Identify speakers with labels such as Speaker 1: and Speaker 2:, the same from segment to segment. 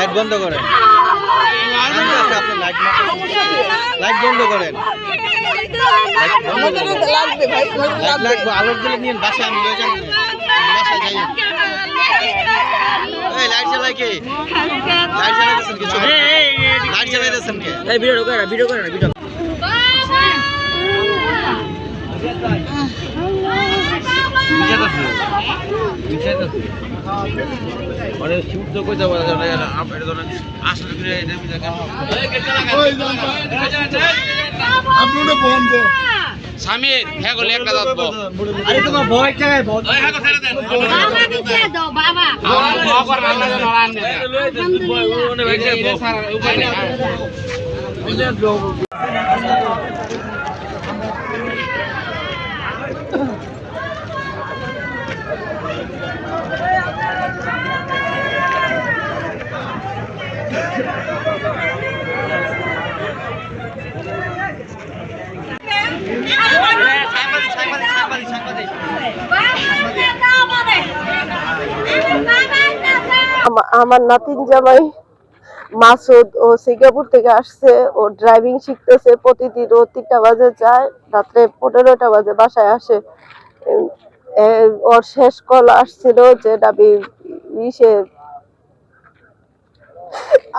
Speaker 1: Light বন্ধ করেন। Light বন্ধ করেন।
Speaker 2: লাগবে
Speaker 1: আলোর দিলে নিয়ে বাসায় আমি লয়ে যাব বাসায় যাই। লাইট চালাই কে? লাইট চালাইতেছেন কে? লাইট চালাইতেছেন কে?
Speaker 3: ভিডিও করে ভিডিও করে ভিডিও
Speaker 1: মানে কইতে পারে না আপনার ধরেন আসলে করে এটা
Speaker 4: স্বামীর হ্যাঁ গো লেখা দাও
Speaker 1: আরে তোমার ভয় জায়গায় ভয়
Speaker 4: হ্যাঁ গো ছেড়ে দেন
Speaker 5: বাবা দিতে দাও বাবা
Speaker 4: আমার ভয় করে আল্লাহ যেন রান দেয়
Speaker 5: আলহামদুলিল্লাহ
Speaker 4: উপায় নেই
Speaker 2: আমা- আমার নাতিন জামাই মাসুদ ও সিঙ্গাপুর থেকে আসছে। ও ড্রাইভিং শিখতেছে প্রতিদিন ও তিনটা বাজে যায়, রাত্রে পনেরোটা বাজে বাসায় আসে। ওর শেষ কল আসছিল যে আমি ইসে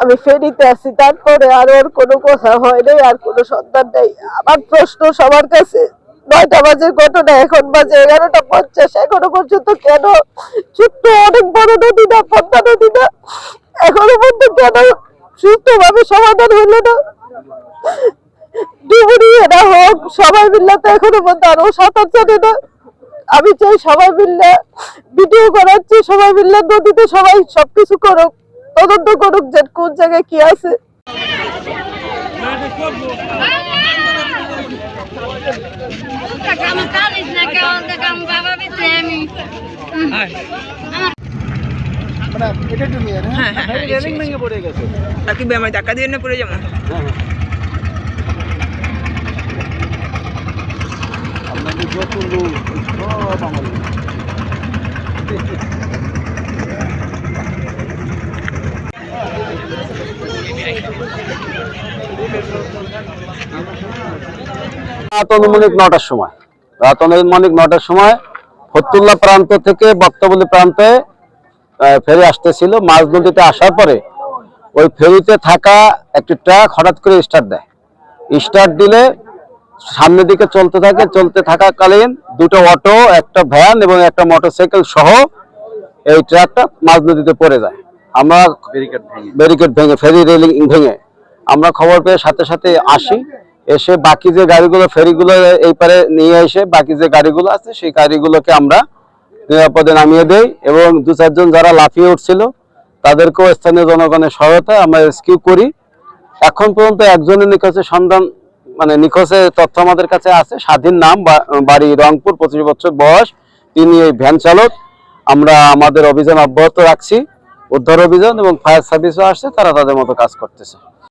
Speaker 2: আমি ফেরিতে আছি, তারপরে আর ওর কোনো কথা হয় নাই, আর কোনো সন্ধান নেই। আমার প্রশ্ন সবার কাছে, নয়টা বাজে ঘটনা, এখন বাজে এগারোটা পঞ্চাশ, এখনও পর্যন্ত কেন? ছোট্ট অনেক বড় নদী না, পদ্মা নদী না? এখনও পর্যন্ত কেন সুস্থভাবে সমাধান হলো না? ডুবুরি এরা হোক সবাই মিললে তো এখনও পর্যন্ত আরও সাঁতার জানে না। আমি চাই সবাই মিললে ভিডিও করাচ্ছি সবাই মিললে নদীতে সবাই সবকিছু করুক। তদন্ত করুক যে কোন জায়গায় কি আছে।
Speaker 5: কাম কালিস না কাম কাম বাবা দিতে আমি
Speaker 1: রেলিং ভেঙে পড়ে গেছে
Speaker 3: আর কি আমার ধাক্কা দিয়ে পড়ে যাব
Speaker 6: রাত অনুমানিক নটার সময়। রাত অনুমানিক নটার সময় ফতুল্লা প্রান্ত থেকে বক্তবলী প্রান্তে ফেরি আসতেছিল। মাঝ নদীতে আসার পরে ওই ফেরিতে থাকা একটি ট্রাক হঠাৎ করে স্টার্ট দেয়। স্টার্ট দিলে সামনের দিকে চলতে থাকে। চলতে থাকাকালীন দুটো অটো একটা ভ্যান এবং একটা মোটরসাইকেল সহ এই ট্রাকটা মাঝ নদীতে পড়ে যায়। আমরা ব্যারিকেড ভেঙে। ফেরি রেলিং ভেঙে। আমরা খবর পেয়ে সাথে সাথে আসি। এসে বাকি যে গাড়িগুলো, ফেরিগুলো এই পারে নিয়ে এসে বাকি যে গাড়িগুলো আছে, সেই গাড়িগুলোকে আমরা নিরাপদে নামিয়ে দেই এবং দু চারজন যারা লাফিয়ে উঠছিল, তাদেরকেও স্থানীয় জনগণের সহায়তায় আমরা রেস্কিউ করি। এখন পর্যন্ত একজনের নিখোঁজের সন্ধান মানে নিখোঁজের তথ্য আমাদের কাছে আছে, স্বাধীন নাম বাড়ি রংপুর, পঁচিশ বছর বয়স, তিনি এই ভ্যান চালক। আমরা আমাদের অভিযান অব্যাহত রাখছি। উদ্ধার অভিযান এবং ফায়ার সার্ভিসও আসছে, তারা তাদের মতো কাজ করতেছে।